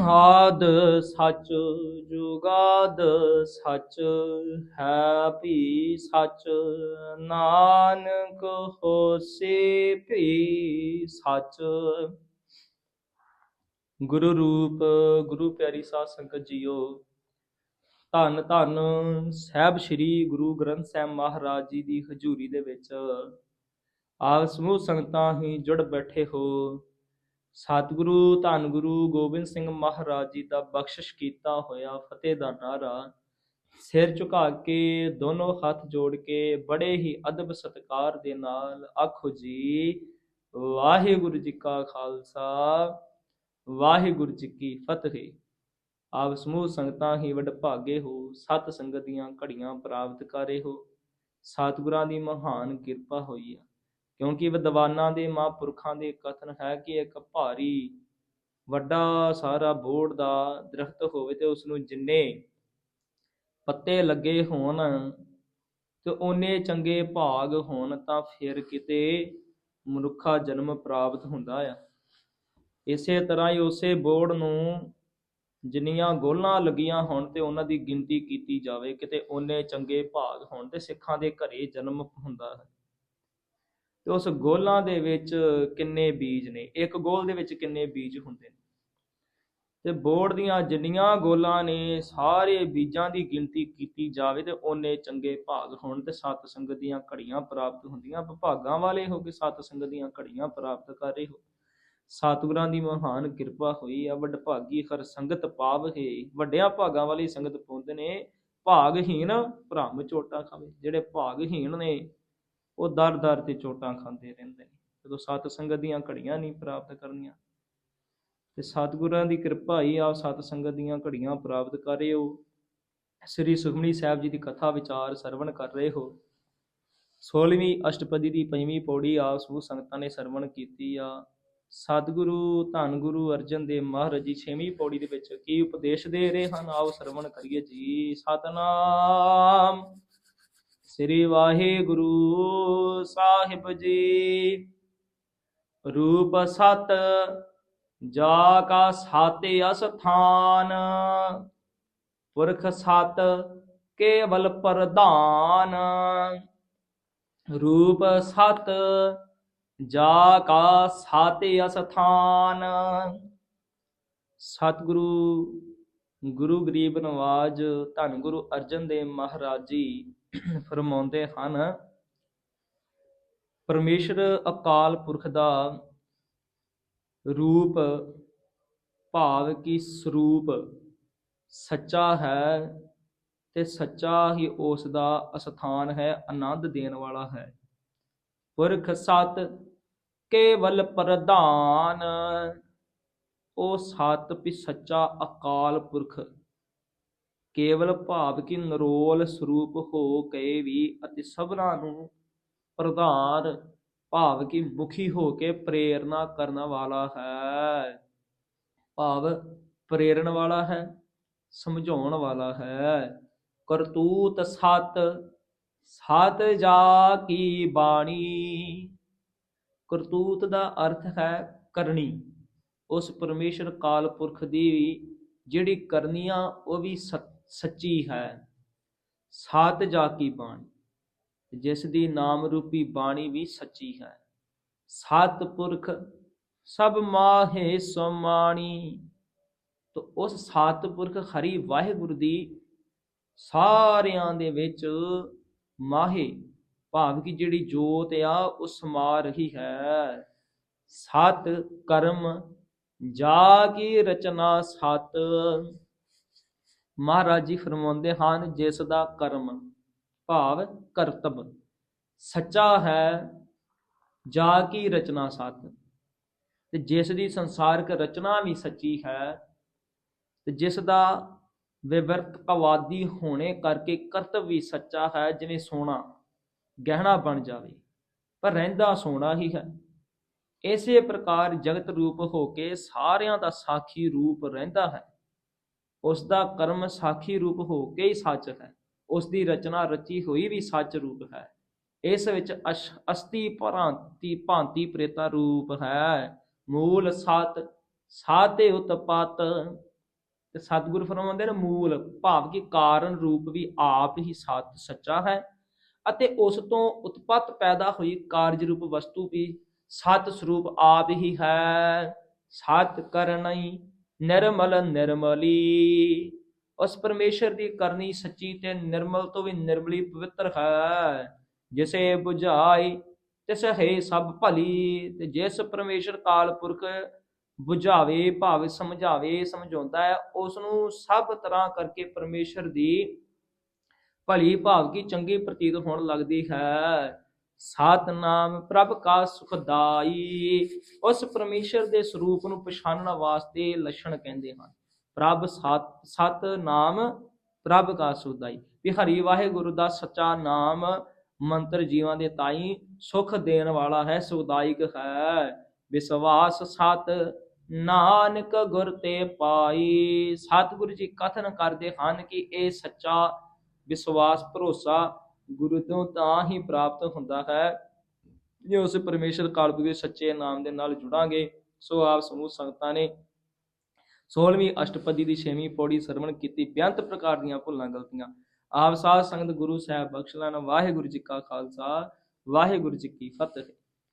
ਆਦ ਸੱਚ ਜੁਗਾਦ ਸੱਚ ਹੈ ਵੀ ਸੱਚ। ਨਾਨਕ ਹੋਸੀ ਵੀ ਸੱਚ। ਗੁਰੂ ਰੂਪ, ਗੁਰੂ ਪਿਆਰੀ ਸਾਧ ਸੰਗਤ ਜੀਓ, ਧੰਨ ਧੰਨ ਸਾਹਿਬ ਸ੍ਰੀ ਗੁਰੂ ਗ੍ਰੰਥ ਸਾਹਿਬ ਮਹਾਰਾਜ ਜੀ ਦੀ ਹਜ਼ੂਰੀ ਦੇ ਵਿੱਚ। ਆਪ ਸਮੂਹ ਸੰਗਤਾਂ ਹੀ ਜੁੜ ਬੈਠੇ ਹੋ। ਸਤਿਗੁਰੂ, ਧੰਨ ਗੁਰੂ ਗੋਬਿੰਦ ਸਿੰਘ ਮਹਾਰਾਜ ਜੀ ਦਾ ਬਖਸ਼ਿਸ਼ ਕੀਤਾ ਹੋਇਆ ਫਤਿਹ ਦਾ ਨਾਰਾ। ਸਿਰ ਝੁਕਾ ਕੇ, ਦੋਨੋਂ ਹੱਥ ਜੋੜ ਕੇ, ਬੜੇ ਹੀ ਅਦਬ ਸਤਕਾਰ ਦੇ ਨਾਲ ਆਖੋ ਜੀ, ਵਾਹਿਗੁਰੂ ਜੀ ਕਾ ਖਾਲਸਾ, ਵਾਹਿਗੁਰੂ ਜੀ ਕੀ ਫਤਿਹ। ਆਪ ਸਮੂਹ ਸੰਗਤਾਂ ਹੀ ਵਡ ਭਾਗੇ ਹੋ, ਸਤ ਸੰਗਤ ਦੀਆਂ ਘੜੀਆਂ ਪ੍ਰਾਪਤ ਕਰੇ ਹੋ। ਸਤਿਗੁਰਾਂ ਦੀ ਮਹਾਨ ਕਿਰਪਾ ਹੋਈ ਆ। ਕਿਉਂਕਿ ਵਿਦਵਾਨਾਂ ਦੇ ਮਹਾਂਪੁਰਖਾਂ ਦੇ ਕਥਨ ਹੈ ਕਿ ਇੱਕ ਭਾਰੀ ਵੱਡਾ ਸਾਰਾ ਬੋੜ ਦਾ ਦਰਖਤ ਹੋਵੇ ਤੇ ਉਸ ਨੂੰ ਜਿੰਨੇ ਪੱਤੇ ਲੱਗੇ ਹੋਣ ਤੇ ਉਹਨੇ ਚੰਗੇ ਭਾਗ ਹੋਣ ਤਾਂ ਫਿਰ ਕਿਤੇ ਮਨੁੱਖਾ ਜਨਮ ਪ੍ਰਾਪਤ ਹੁੰਦਾ ਆ। ਇਸੇ ਤਰ੍ਹਾਂ ਹੀ ਉਸੇ ਬੋੜ ਨੂੰ ਜਿੰਨੀਆਂ ਗੋਲਾਂ ਲੱਗੀਆਂ ਹੋਣ ਤੇ ਉਹਨਾਂ ਦੀ ਗਿਣਤੀ ਕੀਤੀ ਜਾਵੇ ਕਿਤੇ ਉਹਨੇ ਚੰਗੇ ਭਾਗ ਹੋਣ ਤੇ ਸਿੱਖਾਂ ਦੇ ਘਰੇ ਜਨਮ ਹੁੰਦਾ ਹੈ। ਤੇ ਉਸ ਗੋਲਾਂ ਦੇ ਵਿੱਚ ਕਿੰਨੇ ਬੀਜ ਨੇ? ਇੱਕ ਗੋਲ ਦੇ ਵਿੱਚ ਕਿੰਨੇ ਬੀਜ ਹੁੰਦੇ ਨੇ? ਤੇ ਬੋਰਡ ਦੀਆਂ ਜਿੰਨੀਆਂ ਗੋਲਾਂ ਨੇ, ਸਾਰੇ ਬੀਜਾਂ ਦੀ ਗਿਣਤੀ ਕੀਤੀ ਜਾਵੇ ਤੇ ਉਹਨੇ ਚੰਗੇ ਭਾਗ ਹੋਣ ਤੇ ਸਤ ਸੰਗਤ ਦੀਆਂ ਘੜੀਆਂ ਪ੍ਰਾਪਤ ਹੁੰਦੀਆਂ। ਵਿਭਾਗਾਂ ਵਾਲੇ ਹੋ ਕੇ ਸਤ ਸੰਗਤ ਦੀਆਂ ਘੜੀਆਂ ਪ੍ਰਾਪਤ ਕਰ ਰਹੇ ਹੋ। ਸਤਿਗੁਰਾਂ ਦੀ ਮਹਾਨ ਕਿਰਪਾ ਹੋਈ ਆ, ਵੱਡ ਭਾਗੀ ਹਰ ਸੰਗਤ ਪਾਵਹੇ ਵੱਡਿਆਂ ਭਾਗਾਂ ਵਾਲੀ ਸੰਗਤ ਪਾਉਂਦੇ ਨੇ। ਭਾਗਹੀਣ ਭ੍ਰਮ ਚੋਟਾ ਖਾਵੇ। ਜਿਹੜੇ ਭਾਗਹੀਣ ਨੇ ਉਹ ਦਰ ਦਰ ਤੇ ਚੋਟਾਂ ਖਾਂਦੇ ਰਹਿੰਦੇ ਨੇ। ਜਦੋਂ ਸਤ ਸੰਗਤ ਦੀਆਂ ਘੜੀਆਂ ਨਹੀਂ ਪ੍ਰਾਪਤ ਕਰਨੀਆਂ, ਤੇ ਸਤਿਗੁਰਾਂ ਦੀ ਕਿਰਪਾ ਹੀ ਆਪ ਸਤ ਸੰਗਤ ਦੀਆਂ ਘੜੀਆਂ ਪ੍ਰਾਪਤ ਕਰ ਰਹੇ ਹੋ। ਸ੍ਰੀ ਸੁਖਮਨੀ ਸਾਹਿਬ ਜੀ ਦੀ ਕਥਾ ਵਿਚਾਰ ਸਰਵਣ ਕਰ ਰਹੇ ਹੋ। 16ਵੀਂ ਅਸ਼ਟਪਦੀ ਦੀ ਪੰਜਵੀਂ ਪੌੜੀ ਆਪ ਸਮੂਹ ਸੰਗਤਾਂ ਨੇ ਸਰਵਣ ਕੀਤੀ ਆ। ਸਤਿਗੁਰੂ, ਧੰਨ ਗੁਰੂ ਅਰਜਨ ਦੇਵ ਮਹਾਰਾਜ ਜੀ 6ਵੀਂ ਪੌੜੀ ਦੇ ਵਿੱਚ ਕੀ ਉਪਦੇਸ਼ ਦੇ ਰਹੇ ਹਨ? ਆਓ ਸਰਵਣ ਕਰੀਏ ਜੀ। ਸਤਨਾਮ। ਸ੍ਰੀ ਵਾਹਿਗੁਰੂ ਸਾਹਿਬ ਜੀ। ਰੂਪ ਸਤ, ਜਾ ਕਾ ਸਾਤੇ ਅਸਥਾਨ। ਪੁਰਖ ਸਤ, ਕੇਵਲ ਪ੍ਰਧਾਨ। ਰੂਪ ਸਤ, ਜਾ ਕਾ ਸਾਤੇ ਅਸਥਾਨ। ਸਤਿਗੁਰੂ, ਗੁਰੂ ਗਰੀਬ ਨਵਾਜ, ਧੰਨ ਗੁਰੂ ਅਰਜਨ ਦੇਵ ਮਹਾਰਾਜ ਜੀ ਫਰਮਾਉਂਦੇ ਹਨ, ਪਰਮੇਸ਼ਰ ਅਕਾਲ ਪੁਰਖ ਦਾ ਰੂਪ ਭਾਵ ਕੀ ਸਰੂਪ ਸੱਚਾ ਹੈ ਤੇ ਸੱਚਾ ਹੀ ਉਸ ਦਾ ਅਸਥਾਨ ਹੈ, ਆਨੰਦ ਦੇਣ ਵਾਲਾ ਹੈ। ਪੁਰਖ ਸਤ ਕੇਵਲ ਪ੍ਰਧਾਨ, ਉਹ ਸਤ ਵੀ ਸੱਚਾ ਅਕਾਲ ਪੁਰਖ ਕੇਵਲ ਭਾਵ ਕਿ ਨਰੋਲ ਸਰੂਪ ਹੋ ਕੇ ਵੀ ਅਤੇ ਸਭਨਾਂ ਨੂੰ ਪ੍ਰਧਾਨ ਭਾਵ ਕਿ ਮੁਖੀ ਹੋ ਕੇ ਪ੍ਰੇਰਣਾ ਕਰਨ ਵਾਲਾ ਹੈ। ਭਾਵ ਪ੍ਰੇਰਣ ਵਾਲਾ ਹੈ, ਸਮਝਾਉਣ ਵਾਲਾ ਹੈ। ਕਰਤੂਤ ਸਤ ਸਤ ਜਾ ਕੀ ਬਾਣੀ? ਕਰਤੂਤ ਦਾ ਅਰਥ ਹੈ ਕਰਨੀ। ਉਸ ਪਰਮੇਸ਼ਰ ਕਾਲ ਪੁਰਖ ਦੀ ਜਿਹੜੀ ਕਰਨੀਆਂ ਉਹ ਵੀ ਸਤ ਸੱਚੀ ਹੈ ਸਤ ਜਾ ਕੀ ਬਾਣੀ? ਜਿਸ ਦੀ ਨਾਮ ਰੂਪੀ ਬਾਣੀ ਵੀ ਸੱਚੀ ਹੈ। ਸਤ ਪੁਰਖ, ਸਭ ਮਾਹੇ ਸਮਾਣੀ। ਤੋ ਉਸ ਸਤ ਪੁਰਖ ਹਰੀ ਵਾਹਿਗੁਰੂ ਦੀ ਸਾਰਿਆਂ ਦੇ ਵਿੱਚ ਮਾਹੇ, ਭਾਵ ਕਿ ਜਿਹੜੀ ਜੋਤ ਆ, ਉਹ ਸਮਾ ਰਹੀ ਹੈ। ਸਤ ਕਰਮ, ਜਾ ਕੀ ਰਚਨਾ ਸਤ। ਮਹਾਰਾਜ ਜੀ ਫਰਮਾਉਂਦੇ ਹਨ, ਜਿਸ ਦਾ ਕਰਮ ਭਾਵ ਕਰਤਬ। ਸੱਚਾ ਹੈ, ਜਾ ਕੀ ਰਚਨਾ ਸਤ ਤੇ ਜਿਸ ਦੀ ਸੰਸਾਰਕ ਰਚਨਾ ਵੀ ਸੱਚੀ ਹੈ, ਤੇ ਜਿਸ ਦਾ ਵਿਵਰਤਕਵਾਦੀ ਹੋਣੇ ਕਰਕੇ ਕਰਤਵ ਵੀ ਸੱਚਾ ਹੈ, ਜਿਵੇਂ ਸੋਨਾ ਗਹਿਣਾ ਬਣ ਜਾਵੇ, ਪਰ ਰਹਿੰਦਾ ਸੋਨਾ ਹੀ ਹੈ। ਇਸੇ ਪ੍ਰਕਾਰ ਜਗਤ ਰੂਪ ਹੋ ਕੇ ਸਾਰਿਆਂ ਦਾ ਸਾਖੀ ਰੂਪ ਰਹਿੰਦਾ ਹੈ। ਉਸ ਦਾ ਕਰਮ ਸਾਖੀ ਰੂਪ ਹੋ ਕੇ ਹੀ ਸੱਚ ਹੈ। ਉਸ ਦੀ ਰਚਨਾ ਰਚੀ ਹੋਈ ਵੀ ਸੱਚ ਰੂਪ ਹੈ। ਇਸ ਵਿੱਚ ਅਸ਼- ਅਸਤੀ ਭਾਂਤੀ ਭਾਂਤੀ ਪ੍ਰੇਤਾ ਰੂਪ ਹੈ। ਮੂਲ ਸਤ, ਸਾਤੇ ਉਤਪਤ ਤੇ ਸਤਿਗੁਰ ਫਰਮਾਉਂਦੇ ਨੇ ਮੂਲ, ਭਾਵ ਕਿ ਕਾਰਨ ਰੂਪ ਵੀ ਆਪ ਹੀ ਸਤ ਸੱਚਾ ਹੈ। ਅਤੇ ਉਸ ਤੋਂ ਉਤਪਤ ਪੈਦਾ ਹੋਈ ਕਾਰਜ ਰੂਪ ਵਸਤੂ ਵੀ ਸਤ ਸਰੂਪ ਆਪ ਹੀ ਹੈ। ਸਤ ਕਰਨਈ ਨਿਰਮਲ ਨਿਰਮਲੀ। ਉਸ ਪਰਮੇਸ਼ਰ ਦੀ ਕਰਨੀ ਸੱਚੀ ਤੇ ਨਿਰਮਲ ਤੋਂ ਵੀ ਨਿਰਮਲੀ ਪਵਿੱਤਰ ਹੈ। ਜਿਸੇ 부ਝਾਈ ਤਿਸ ਹੈ ਸਭ ਭਲੀ। ਤੇ ਜਿਸ ਪਰਮੇਸ਼ਰ ਕਾਲ ਪੁਰਖ 부ਝਾਵੇ ਭਾਵ ਸਮਝਾਵੇ, ਸਮਝਾਉਂਦਾ ਹੈ ਉਸ ਨੂੰ ਸਭ ਤਰ੍ਹਾਂ ਕਰਕੇ ਪਰਮੇਸ਼ਰ ਦੀ ਭਲੀ ਭਾਵ ਕੀ ਚੰਗੀ ਪ੍ਰਤੀਤ ਹੋਣ ਲੱਗਦੀ ਹੈ। ਸਤਨਾਮ ਪ੍ਰਭ ਕਾ ਸੁਖਦਾਈ ਉਸ ਪਰਮੇਸ਼ਰ ਦੇ ਸਰੂਪ ਨੂੰ ਪਛਾਣਨ ਵਾਸਤੇ ਲੱਛਣ ਕਹਿੰਦੇ ਹਨ। ਪ੍ਰਭ ਸਤ ਸਤ ਨਾਮ ਪ੍ਰਭ ਕਾ ਸੁਖਦਾਈ ਵੀ ਹਰੀ ਵਾਹਿਗੁਰੂ ਦਾ ਸੱਚਾ ਨਾਮ ਮੰਤਰ ਜੀਵਾਂ ਦੇ ਤਾਈ ਸੁਖ ਦੇਣ ਵਾਲਾ ਹੈ, ਸੁਖਦਾਇਕ ਹੈ। ਵਿਸ਼ਵਾਸ ਸਤ ਨਾਨਕ ਗੁਰ ਤੇ ਪਾਈ। ਸਤਿਗੁਰੂ ਜੀ ਕਥਨ ਕਰਦੇ ਹਨ ਕਿ ਇਹ ਸੱਚਾ ਵਿਸ਼ਵਾਸ, ਭਰੋਸਾ ਗੁਰੂ ਤੋਂ ਤਾਂ ਹੀ ਪ੍ਰਾਪਤ ਹੁੰਦਾ ਹੈ ਜੇ ਉਸ ਪਰਮੇਸ਼ਰ ਕਾਲਪ ਦੇ ਸੱਚੇ ਨਾਮ ਦੇ ਨਾਲ ਜੁੜਾਂਗੇ, ਸੋ ਆਪ ਸਮੂਹ ਸੰਗਤਾਂ ਨੇ 16ਵੀਂ ਅਸ਼ਟਪਦੀ ਦੀ 6ਵੀਂ ਪੌੜੀ ਸਰਵਣ ਕੀਤੀ, ਬੇਅੰਤ ਪ੍ਰਕਾਰ ਦੀਆਂ ਭੁੱਲਾਂ ਗਲਤੀਆਂ। ਆਪ ਸਾਧ ਸੰਗਤ ਗੁਰੂ ਸਾਹਿਬ ਬਖਸ਼ ਲੈਣ ਵਾਹਿਗੁਰੂ ਜੀ ਕਾ ਖਾਲਸਾ, ਵਾਹਿਗੁਰੂ ਜੀ ਕੀ ਫਤਿਹ।